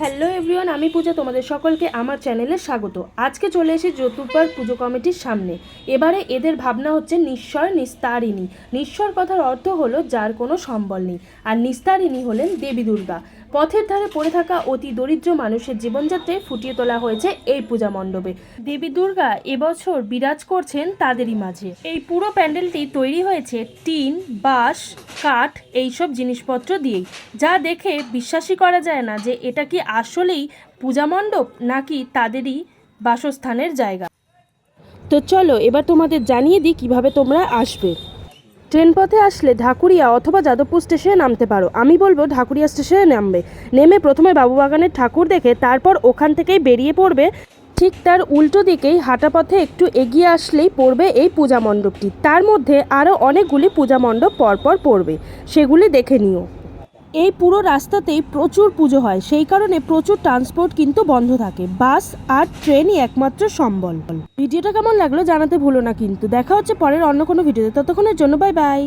Hello everyone, আমি পূজা, তোমাদের সকলকে আমার চ্যানেলে স্বাগত। আজকে চলে এসে যতুর্পার পুজো কমিটির সামনে। এবারে এদের ভাবনা হচ্ছে নিঃস্বর নিস্তারিণী। নিঃস্বর কথার অর্থ হলো যার কোনো সম্বল নেই। আর নিস্তারিণী হলেন দেবী দুর্গা। পথের ধারে পড়ে থাকা অতি দরিদ্র মানুষের জীবনযাত্রায় ফুটিয়ে তোলা হয়েছে এই পূজা মণ্ডপে। দেবী দুর্গা এবছর বিরাজ করছেন তাদেরই মাঝে। এই পুরো প্যান্ডেলটি তৈরি হয়েছে টিন, বাঁশ, কাঠ এইসব জিনিসপত্র দিয়েই। যা দেখে বিশ্বাসই করা যায় না যে এটা কি আসলেই পূজা মণ্ডপ নাকি তাদেরই বাসস্থানের জায়গা। তো চলো এবার তোমাদের জানিয়ে দিই কীভাবে তোমরা আসবে। ট্রেন পথে আসলে ঢাকুরিয়া অথবা যাদবপুর স্টেশনে নামতে পারো। আমি বলব ঢাকুরিয়া স্টেশনে নামবে। নেমে প্রথমে বাবুবাগানের ঠাকুর দেখে তারপর ওখান থেকেই বেরিয়ে পড়বে। ঠিক তার উল্টো দিকেই হাঁটা পথে একটু এগিয়ে আসলেই পড়বে এই পূজা মণ্ডপটি। তার মধ্যে আরও অনেকগুলি পূজা মণ্ডপ পরপর পড়বে। সেগুলি দেখে নিও। এই পুরো রাস্তাতেই প্রচুর পুজো হয়। সেই কারণে প্রচুর ট্রান্সপোর্ট কিন্তু বন্ধ থাকে। বাস আর ট্রেনই একমাত্র সম্বল। ভিডিওটা কেমন লাগল জানাতে ভুলো না কিন্তু। দেখা হচ্ছে পরের অন্য কোনো ভিডিওতে। ততক্ষণের জন্য বাই বাই